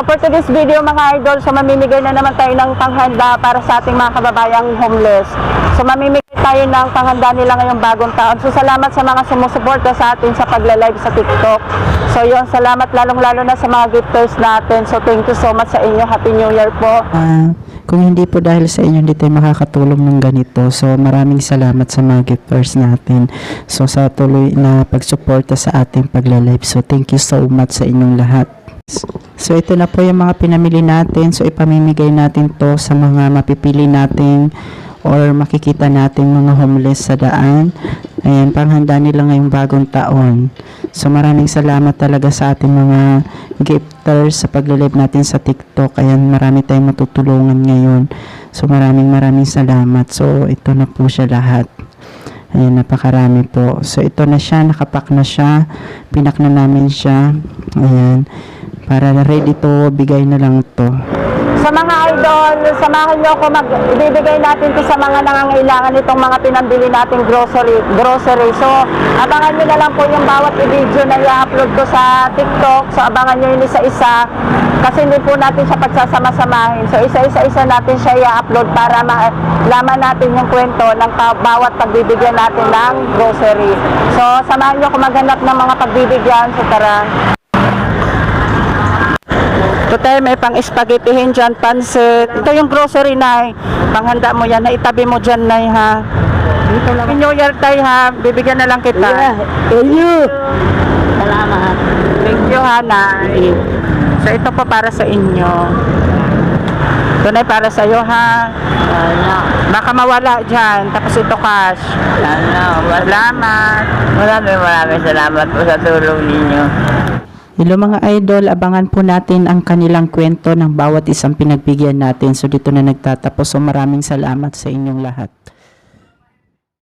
So for today's video mga idol, so mamimigay na naman tayo ng panghanda para sa ating mga kababayang homeless. So mamimigay tayo ng panghanda nila ngayong bagong taon. So salamat sa mga sumusuporta sa atin sa pagla-live sa TikTok. So yun, salamat lalong-lalo na sa mga gifters natin. So thank you so much sa inyo. Happy New Year po. Ah, kung hindi po dahil sa inyo, hindi tayo makakatulong ng ganito. So, maraming salamat sa mga gifters natin. So, sa tuloy na pagsuporta sa ating pagla-live. So, thank you so much sa inyong lahat. So, ito na po yung mga pinamili natin. So, ipamimigay natin to sa mga mapipili nating or makikita nating mga homeless sa daan. Ayan, panghanda nila ngayong bagong taon. So, maraming salamat talaga sa ating mga gifters sa paglilive natin sa TikTok. Ayan, marami tayong matutulungan ngayon. So, maraming maraming salamat. So, ito na po siya lahat. Ayan, napakarami po. So, ito na siya, nakapak na siya. Pinak na namin siya. Ayan, para ready to, bigay na lang to. Sa mga idol, samahan niyo ako mag ibibigay natin to sa mga nangangailangan itong mga pinambili nating grocery grocery. So, abangan niyo na lang po yung bawat video na i-upload ko sa TikTok. So, abangan niyo yun isa-isa kasi hindi po natin siya pagsasama-samahin. So, isa-isa-isa natin siya i-upload para malaman natin yung kwento ng bawat pagbibigyan natin ng grocery. So, samahan niyo ako maghanap ng mga pagbibigyan. So, tara. Tote, may pang spaghettihin dyan, pansit. Ito yung grocery na Panghanda mo yan, na itabi mo dyan, Nay, ha? Happy New Year, Tay, ha? Bibigyan na lang kita. Thank you! Salamat. Thank you, ha, Nay. So, ito po para sa inyo. Ito, Nay, para sa iyo, ha? Baka mawala dyan. Tapos ito, cash. Salamat. Maraming maraming salamat po sa tulong ninyo. Hello mga idol, abangan po natin ang kanilang kwento ng bawat isang pinagbigyan natin. So dito na nagtatapos. So maraming salamat sa inyong lahat.